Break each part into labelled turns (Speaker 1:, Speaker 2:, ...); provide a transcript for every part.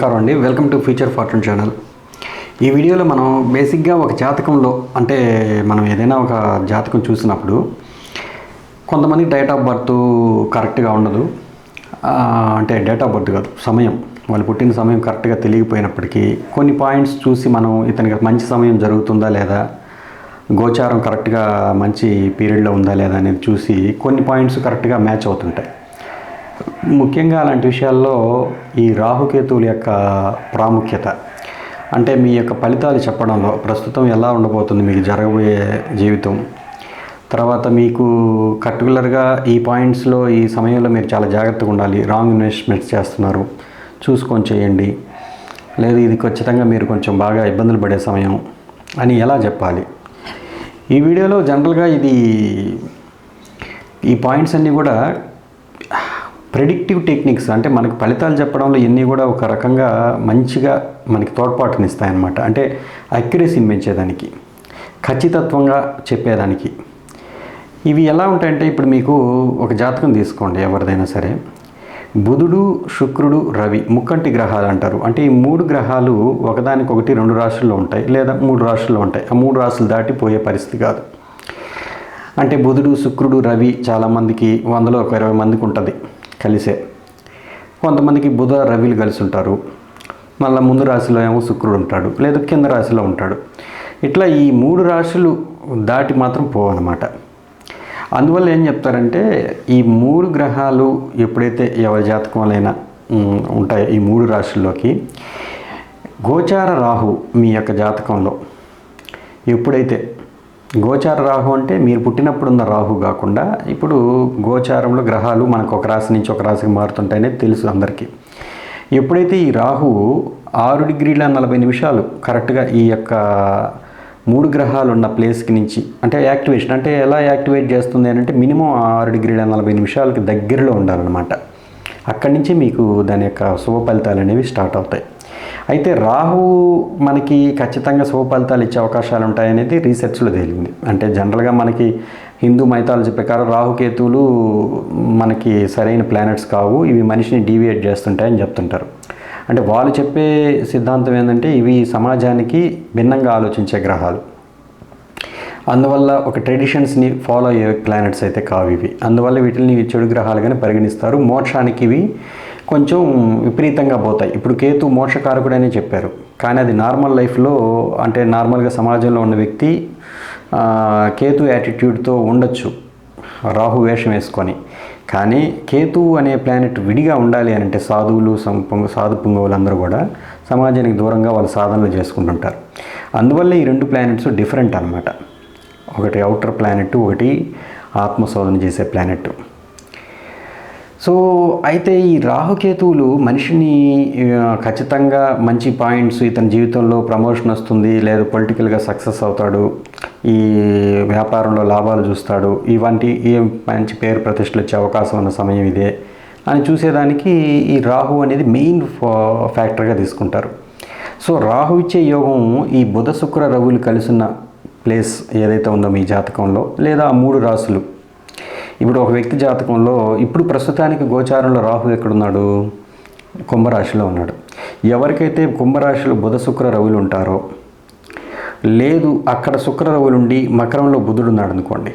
Speaker 1: నమస్కారం అండి. Welcome to future fortune channel ఈ వీడియోలో మనం బేసిక్గా ఒక జాతకంలో అంటే మనం ఏదైనా ఒక జాతకం చూసినప్పుడు కొంతమంది డేట్ ఆఫ్ బర్త్ కరెక్ట్గా ఉండదు. అంటే డేట్ ఆఫ్ బర్త్ కాదు సమయం. వాళ్ళు పుట్టిన సమయం కరెక్ట్గా తెలియకపోయినప్పటికీ కొన్ని పాయింట్స్ చూసి మనం ఇతనికి మంచి సమయం జరుగుతుందా లేదా గోచారం కరెక్ట్గా మంచి పీరియడ్లో ఉందా లేదా అనేది చూసి కొన్ని పాయింట్స్ కరెక్ట్గా మ్యాచ్ అవుతుంటాయి. ముఖ్యంగా అలాంటి విషయాల్లో ఈ రాహుకేతువుల యొక్క ప్రాముఖ్యత అంటే మీ యొక్క ఫలితాలు చెప్పడంలో ప్రస్తుతం ఎలా ఉండబోతుంది మీకు జరగబోయే జీవితం? తర్వాత మీకు పర్టికులర్గా ఈ పాయింట్స్లో ఈ సమయంలో మీరు చాలా జాగ్రత్తగా ఉండాలి. రాంగ్ ఇన్వెస్ట్మెంట్స్ చేస్తున్నారు. చూసుకొని చేయండి. లేదు ఇది ఖచ్చితంగా మీరు కొంచెం బాగా ఇబ్బందులు పడే సమయం అని ఎలా చెప్పాలి? ఈ వీడియోలో జనరల్గా ఇది ఈ పాయింట్స్ అన్నీ కూడా ప్రెడిక్టివ్ టెక్నిక్స్ అంటే మనకు ఫలితాలు చెప్పడంలో ఇవన్నీ కూడా ఒక రకంగా మంచిగా మనకి తోడ్పాటునిస్తాయన్నమాట అంటే అక్యురసీని పెంచేదానికి ఖచ్చితత్వంగా చెప్పేదానికి. ఇవి ఎలా ఉంటాయంటే ఇప్పుడు మీకు ఒక జాతకం తీసుకోండి ఎవరిదైనా సరే. బుధుడు శుక్రుడు రవి ముక్కంటి గ్రహాలు అంటారు. అంటే ఈ మూడు గ్రహాలు ఒకదానికొకటి రెండు రాశుల్లో ఉంటాయి లేదా మూడు రాశుల్లో ఉంటాయి. ఆ మూడు రాశులు దాటి పోయే పరిస్థితి కాదు. అంటే బుధుడు శుక్రుడు రవి చాలామందికి వందలో ఒక ఇరవై మందికి ఉంటుంది. కలిసే. కొంతమందికి బుధ రవిలు కలిసి ఉంటారు మళ్ళీ ముందు రాశిలో ఏమో శుక్రుడు ఉంటాడు లేదా కింద రాశిలో ఉంటాడు. ఇట్లా ఈ మూడు రాశులు దాటి మాత్రం పోవన్నమాట. అందువల్ల ఏం చెప్తారంటే ఈ మూడు గ్రహాలు ఎప్పుడైతే ఎవరి జాతకంలైనా ఉంటాయో ఈ మూడు రాశుల్లోకి గోచార రాహు మీ యొక్క జాతకంలో ఎప్పుడైతే గోచార రాహు అంటే మీరు పుట్టినప్పుడు ఉన్న రాహు కాకుండా ఇప్పుడు గోచారంలో గ్రహాలు మనకు ఒక రాశి నుంచి ఒక రాశికి మారుతుంటాయనేది తెలుసు అందరికీ. ఎప్పుడైతే ఈ రాహు ఆరు డిగ్రీల నలభై నిమిషాలు కరెక్ట్గా ఈ యొక్క మూడు గ్రహాలు ఉన్న ప్లేస్కి నుంచి అంటే యాక్టివేషన్ అంటే ఎలా యాక్టివేట్ చేస్తుంది అని అంటే మినిమం ఆరు డిగ్రీల నలభై నిమిషాలకి దగ్గరలో ఉండాలన్నమాట. అక్కడి నుంచి మీకు దాని యొక్క శుభ ఫలితాలు అనేవి స్టార్ట్ అవుతాయి. అయితే రాహు మనకి ఖచ్చితంగా శుభ ఫలితాలు ఇచ్చే అవకాశాలు ఉంటాయనేది రీసెర్చ్లో తేలింది. అంటే జనరల్గా మనకి హిందూ మైథాలజీ ప్రకారం రాహుకేతువులు మనకి సరైన ప్లానెట్స్ కావు ఇవి మనిషిని డీవియేట్ చేస్తుంటాయని చెప్తుంటారు. అంటే వాళ్ళు చెప్పే సిద్ధాంతం ఏంటంటే ఇవి సమాజానికి భిన్నంగా ఆలోచించే గ్రహాలు. అందువల్ల ఒక ట్రెడిషన్స్ని ఫాలో అయ్యే ప్లానెట్స్ అయితే కావు ఇవి. అందువల్ల వీటిని చెడు గ్రహాలుగానే పరిగణిస్తారు. మోక్షానికి ఇవి కొంచెం విపరీతంగా పోతాయి. ఇప్పుడు కేతు మోక్షకారకుడనే చెప్పారు. కానీ అది నార్మల్ లైఫ్లో అంటే నార్మల్గా సమాజంలో ఉన్న వ్యక్తి కేతు యాటిట్యూడ్తో ఉండొచ్చు. రాహు వేషం వేసుకొని. కానీ కేతు అనే ప్లానెట్ విడిగా ఉండాలి అని అంటే సాధువులు సంపంగ సాధు పుంగవులందరూ కూడా సమాజానికి దూరంగా వాళ్ళు సాధనలు చేసుకుంటుంటారు. అందువల్ల ఈ రెండు ప్లానెట్స్ డిఫరెంట్ అన్నమాట. ఒకటి అవుటర్ ప్లానెట్ ఒకటి ఆత్మశోధన చేసే ప్లానెట్ సో అయితే ఈ రాహుకేతువులు మనిషిని ఖచ్చితంగా మంచి పాయింట్స్ ఇతని జీవితంలో ప్రమోషన్ వస్తుంది లేదా పొలిటికల్గా సక్సెస్ అవుతాడు ఈ వ్యాపారంలో లాభాలు చూస్తాడు ఇవంటి ఏ మంచి పేరు ప్రతిష్టలు వచ్చే అవకాశం ఉన్న సమయం ఇదే అని చూసేదానికి ఈ రాహు అనేది మెయిన్ ఫ్యాక్టర్గా తీసుకుంటారు. సో రాహు ఇచ్చే యోగం ఈ బుధ శుక్ర రవులు కలిసిన ప్లేస్ ఏదైతే ఉందో మీ జాతకంలో లేదా ఆ మూడు రాసులు ఇప్పుడు ఒక వ్యక్తి జాతకంలో ఇప్పుడు ప్రస్తుతానికి గోచారంలో రాహు ఎక్కడున్నాడు? కుంభరాశిలో ఉన్నాడు. ఎవరికైతే కుంభరాశిలో బుధ శుక్ర రవులు ఉంటారో లేదు అక్కడ శుక్ర రవులుండి మకరంలో బుధుడు ఉన్నాడు అనుకోండి.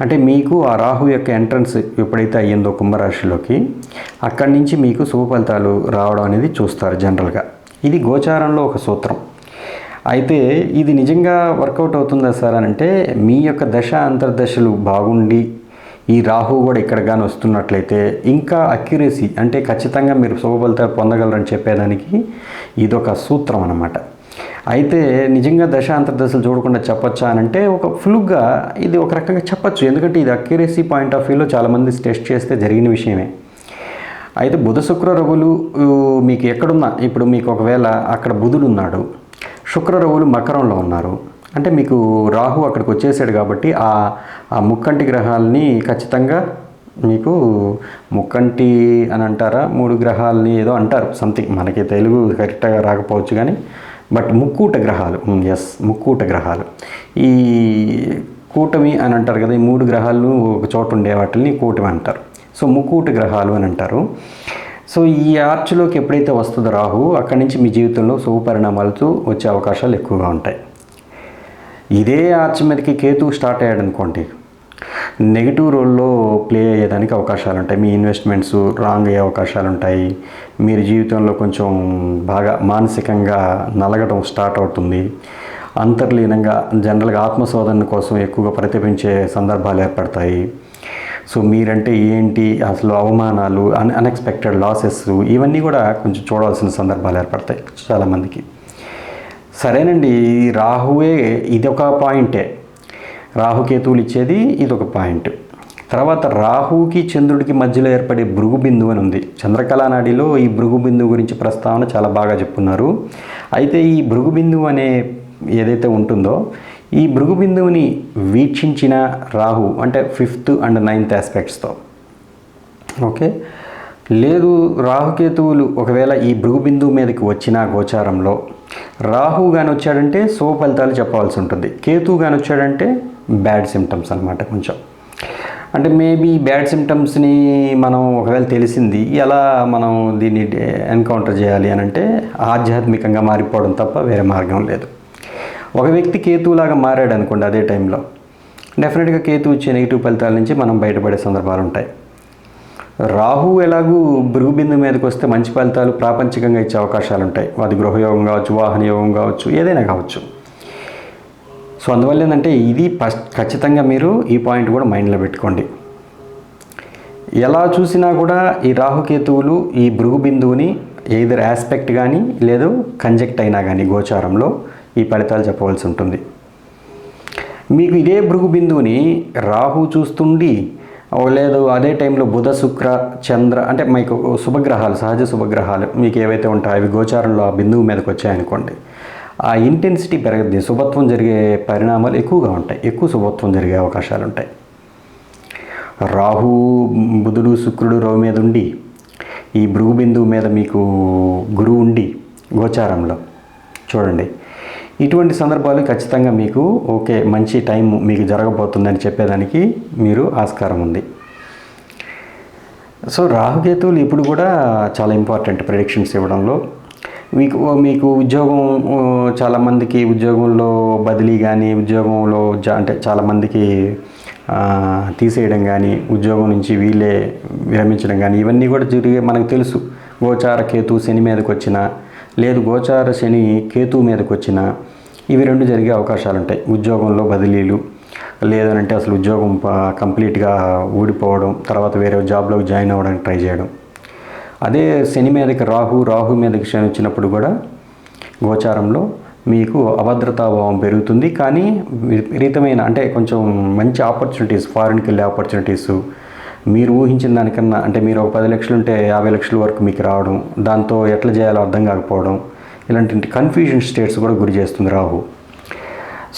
Speaker 1: అంటే మీకు ఆ రాహు యొక్క ఎంట్రన్స్ ఎప్పుడైతే అయ్యిందో కుంభరాశిలోకి అక్కడి నుంచి మీకు శుభ ఫలితాలు రావడం అనేది చూస్తారు జనరల్గా. ఇది గోచారంలో ఒక సూత్రం. అయితే ఇది నిజంగా వర్కౌట్ అవుతుందా సార్ అని అంటే మీ యొక్క దశ అంతర్దశలు బాగుండి ఈ రాహు కూడా ఇక్కడ కానీ వస్తున్నట్లయితే ఇంకా అక్యురసీ అంటే ఖచ్చితంగా మీరు శుభ ఫలితాలు పొందగలరని చెప్పేదానికి ఇదొక సూత్రం అన్నమాట. అయితే నిజంగా దశాంతర దశలు చూడకుండా చెప్పొచ్చా అని అంటే ఒక ఫ్లుగ్గా ఇది ఒక రకంగా చెప్పొచ్చు. ఎందుకంటే ఇది అక్యురసీ పాయింట్ ఆఫ్ వ్యూలో చాలామంది టెస్ట్ చేస్తే జరిగిన విషయమే. అయితే బుధ శుక్ర రవులు మీకు ఎక్కడున్నా ఇప్పుడు మీకు ఒకవేళ అక్కడ బుధుడు ఉన్నాడు శుక్ర రవులు మకరంలో ఉన్నారు అంటే మీకు రాహు అక్కడికి వచ్చేసాడు కాబట్టి ఆ ఆ ముక్కంటి గ్రహాలని ఖచ్చితంగా మీకు ముక్కంటి అని అంటారా? మూడు గ్రహాలని ఏదో అంటారు. సంథింగ్ మనకి తెలుగు కరెక్ట్గా రాకపోవచ్చు కానీ. బట్ ముక్కూట గ్రహాలు. Hmm, ఎస్ ముక్కూట గ్రహాలు. ఈ కూటమి అని అంటారు కదా ఈ మూడు గ్రహాలు ఒక చోట ఉండే వాటిని కూటమి అంటారు. సో ముక్కూట గ్రహాలు అని అంటారు. సో ఈ ఆర్చ్లోకి ఎప్పుడైతే వస్తుందో రాహు అక్కడి నుంచి మీ జీవితంలో శుభ పరిణామాలతో వచ్చే అవకాశాలు ఎక్కువగా ఉంటాయి. ఇదే ఆర్చ్ మీదకి కేతు స్టార్ట్ అయ్యాడు అనుకోండి నెగిటివ్ రోల్లో ప్లే అయ్యేదానికి అవకాశాలు ఉంటాయి. మీ ఇన్వెస్ట్మెంట్స్ రాంగ్ అయ్యే అవకాశాలు ఉంటాయి. మీరు జీవితంలో కొంచెం బాగా మానసికంగా నలగడం స్టార్ట్ అవుతుంది. అంతర్లీనంగా జనరల్గా ఆత్మశోధన కోసం ఎక్కువగా ప్రతిపించే సందర్భాలు ఏర్పడతాయి. సో మీరంటే ఏంటి? అసలు అవమానాలు అన్ అన్ఎక్స్పెక్టెడ్ లాసెస్ ఇవన్నీ కూడా కొంచెం చూడవలసిన సందర్భాలు ఏర్పడతాయి చాలామందికి. సరేనండి ఈ రాహువే ఇది ఒక పాయింటే. రాహుకేతువులు ఇచ్చేది ఇది ఒక పాయింట్. తర్వాత రాహుకి చంద్రుడికి మధ్యలో ఏర్పడే భృగు బిందువు అని ఉంది. చంద్రకళా నాడిలో ఈ భృగు బిందువు గురించి ప్రస్తావన చాలా బాగా చెప్పున్నారు. అయితే ఈ భృగు బిందువు అనే ఏదైతే ఉంటుందో ఈ భృగు బిందువుని వీక్షించిన రాహు అంటే ఫిఫ్త్ అండ్ నైన్త్ ఆస్పెక్ట్స్తో ఓకే? లేదు రాహుకేతువులు ఒకవేళ ఈ భృగు బిందువు మీదకి వచ్చిన గోచారంలో రాహు గాని వచ్చాడంటే శుభ ఫలితాలు చెప్పవలసి ఉంటుంది. కేతువు గాని వచ్చాడంటే బ్యాడ్ సిమ్టమ్స్ అనమాట కొంచెం. అంటే మేబీ బ్యాడ్ సిమ్టమ్స్ని మనం ఒకవేళ తెలిసింది ఎలా మనం దీన్ని ఎన్కౌంటర్ చేయాలి అని అంటే ఆధ్యాత్మికంగా మారిపోవడం తప్ప వేరే మార్గం లేదు. ఒక వ్యక్తి కేతువులాగా మారాడు అనుకోండి అదే టైంలో. డెఫినెట్గా కేతు వచ్చే నెగిటివ్ ఫలితాల నుంచి మనం బయటపడే సందర్భాలు ఉంటాయి రాహు ఎలాగూ భృగుబిందు మీదకి వస్తే మంచి ఫలితాలు ప్రాపంచికంగా ఇచ్చే అవకాశాలు ఉంటాయి. అది గృహయోగం కావచ్చు వాహన యోగం కావచ్చు ఏదైనా కావచ్చు. సో అందువల్ల ఏంటంటే ఇది ఫస్ట్ ఖచ్చితంగా మీరు ఈ పాయింట్ కూడా మైండ్లో పెట్టుకోండి. ఎలా చూసినా కూడా ఈ రాహుకేతువులు ఈ భృగు బిందువుని ఏదర్ ఆస్పెక్ట్ కానీ లేదు కంజెక్ట్ అయినా కానీ గోచారంలో ఈ ఫలితాలు చెప్పవలసి ఉంటుంది. మీకు ఇదే భృగు బిందువుని రాహు చూస్తుండి లేదు అదే టైంలో బుధ శుక్ర చంద్ర అంటే మీకు శుభగ్రహాలు సహజ శుభగ్రహాలు మీకు ఏవైతే ఉంటాయో అవి గోచారంలో ఆ బిందువు మీదకి వచ్చాయనుకోండి. ఆ ఇంటెన్సిటీ పెరగద్ది. శుభత్వం జరిగే పరిణామాలు ఎక్కువగా ఉంటాయి. ఎక్కువ శుభత్వం జరిగే అవకాశాలు ఉంటాయి. రాహు బుధుడు శుక్రుడు రవి మీద ఉండి ఈ భృగు బిందువు మీద మీకు గురువు ఉండి గోచారంలో చూడండి ఇటువంటి సందర్భాలు ఖచ్చితంగా మీకు ఓకే మంచి టైం మీకు జరగబోతుందని చెప్పేదానికి మీరు ఆస్కారం ఉంది. సో రాహుకేతువులు ఇప్పుడు కూడా చాలా ఇంపార్టెంట్ ప్రిడిక్షన్స్ ఇవ్వడంలో. మీకు మీకు ఉద్యోగం చాలామందికి ఉద్యోగంలో బదిలీ కానీ ఉద్యోగంలో జా అంటే చాలామందికి తీసేయడం కానీ ఉద్యోగం నుంచి వీళ్ళే విరమించడం కానీ ఇవన్నీ కూడా జరిగే మనకు తెలుసు. గోచార కేతు శని మీదకి వచ్చిన లేదు గోచార శని కేతు మీదకి వచ్చిన ఇవి రెండు జరిగే అవకాశాలు ఉంటాయి ఉద్యోగంలో బదిలీలు లేదనంటే అసలు ఉద్యోగం కంప్లీట్గా ఊడిపోవడం తర్వాత వేరే జాబ్లోకి జాయిన్ అవ్వడానికి ట్రై చేయడం. అదే శని మీదకి రాహు రాహు మీదకి శని వచ్చినప్పుడు కూడా గోచారంలో మీకు అభద్రతాభావం పెరుగుతుంది. కానీ విపరీతమైన అంటే కొంచెం మంచి ఆపర్చునిటీస్ ఫారిన్కి వెళ్ళే ఆపర్చునిటీస్ మీరు ఊహించిన దానికన్నా అంటే మీరు ఒక పది లక్షలు ఉంటే యాభై లక్షల వరకు మీకు రావడం దాంతో ఎట్లా చేయాలో అర్థం కాకపోవడం ఇలాంటి కన్ఫ్యూజన్ స్టేట్స్ కూడా గురి చేస్తుంది రాహు.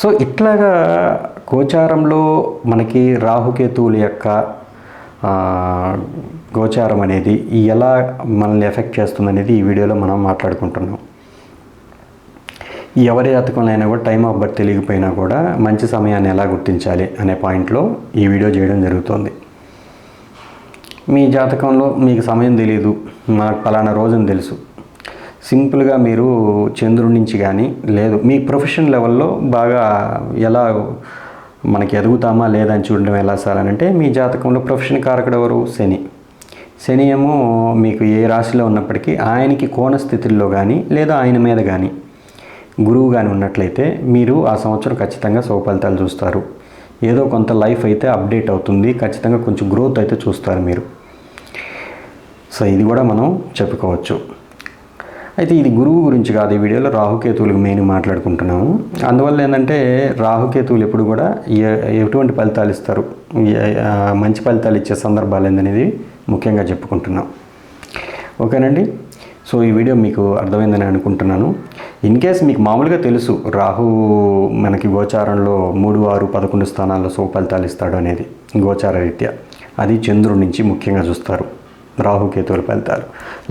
Speaker 1: సో ఇట్లాగా గోచారంలో మనకి రాహుకేతువుల యొక్క గోచారం అనేది ఎలా మనల్ని ఎఫెక్ట్ చేస్తుంది అనేది ఈ వీడియోలో మనం మాట్లాడుకుంటున్నాం. ఎవరి జాతకంలో అయినా కూడా టైం ఆఫ్ బర్త్ తెలియకపోయినా కూడా మంచి సమయాన్ని ఎలా గుర్తించాలి అనే పాయింట్లో ఈ వీడియో చేయడం జరుగుతుంది. మీ జాతకంలో మీకు సమయం తెలియదు నాకు పలానా రోజుని తెలుసు. సింపుల్గా మీరు చంద్రుడి నుంచి కానీ లేదు మీ ప్రొఫెషన్ లెవెల్లో బాగా ఎలా మనకి ఎదుగుతామా అని చూడడం ఎలా సార్ అని అంటే మీ జాతకంలో ప్రొఫెషన్ కారకుడు ఎవరు? శని. శని ఏమో మీకు ఏ రాశిలో ఉన్నప్పటికీ ఆయనకి కోణ స్థితిలో కానీ లేదా ఆయన మీద కానీ గురువు కానీ ఉన్నట్లయితే మీరు ఆ సంవత్సరం ఖచ్చితంగా శుభ ఫలితాలు చూస్తారు. ఏదో కొంత లైఫ్ అయితే అప్డేట్ అవుతుంది. ఖచ్చితంగా కొంచెం గ్రోత్ అయితే చూస్తారు మీరు. సో ఇది కూడా మనం చెప్పుకోవచ్చు. అయితే ఇది గురువు గురించి కాదు. ఈ వీడియోలో రాహుకేతువులకు మెయిన్ మాట్లాడుకుంటున్నాము. అందువల్ల ఏంటంటే రాహుకేతువులు ఎప్పుడు కూడా ఎటువంటి ఫలితాలు ఇస్తారు? మంచి ఫలితాలు ఇచ్చే సందర్భాలు ఏందనేది ముఖ్యంగా చెప్పుకుంటున్నాం. ఓకేనండి? సో ఈ వీడియో మీకు అర్థమైందని అనుకుంటున్నాను. ఇన్ కేస్ మీకు మామూలుగా తెలుసు రాహు మనకి గోచారంలో మూడు ఆరు పదకొండు స్థానాల్లో శుభ ఫలితాలు ఇస్తాడు అనేది గోచార రీత్యా. అది చంద్రుడి నుంచి ముఖ్యంగా చూస్తారు రాహుకేతువుల ఫలితాలు.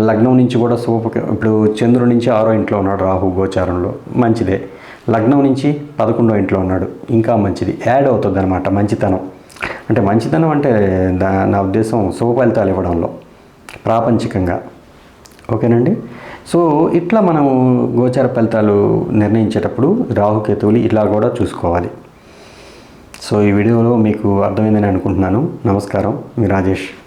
Speaker 1: లగ్నం నుంచి కూడా శుభ ఇప్పుడు చంద్రుడి నుంచి ఆరో ఇంట్లో ఉన్నాడు రాహు గోచారంలో మంచిదే. లగ్నం నుంచి పదకొండో ఇంట్లో ఉన్నాడు ఇంకా మంచిది. యాడ్ అవుతుంది అనమాట మంచితనం. అంటే మంచితనం అంటే దా- నా ఉద్దేశం శుభ ఫలితాలు ఇవ్వడంలో ప్రాపంచికంగా. ఓకేనండి? సో ఇట్లా మనము గోచార ఫలితాలు నిర్ణయించేటప్పుడు రాహుకేతువులు ఇలా కూడా చూసుకోవాలి. సో ఈ వీడియోలో మీకు అర్థమైందని అనుకుంటున్నాను. నమస్కారం. మీ రాజేష్.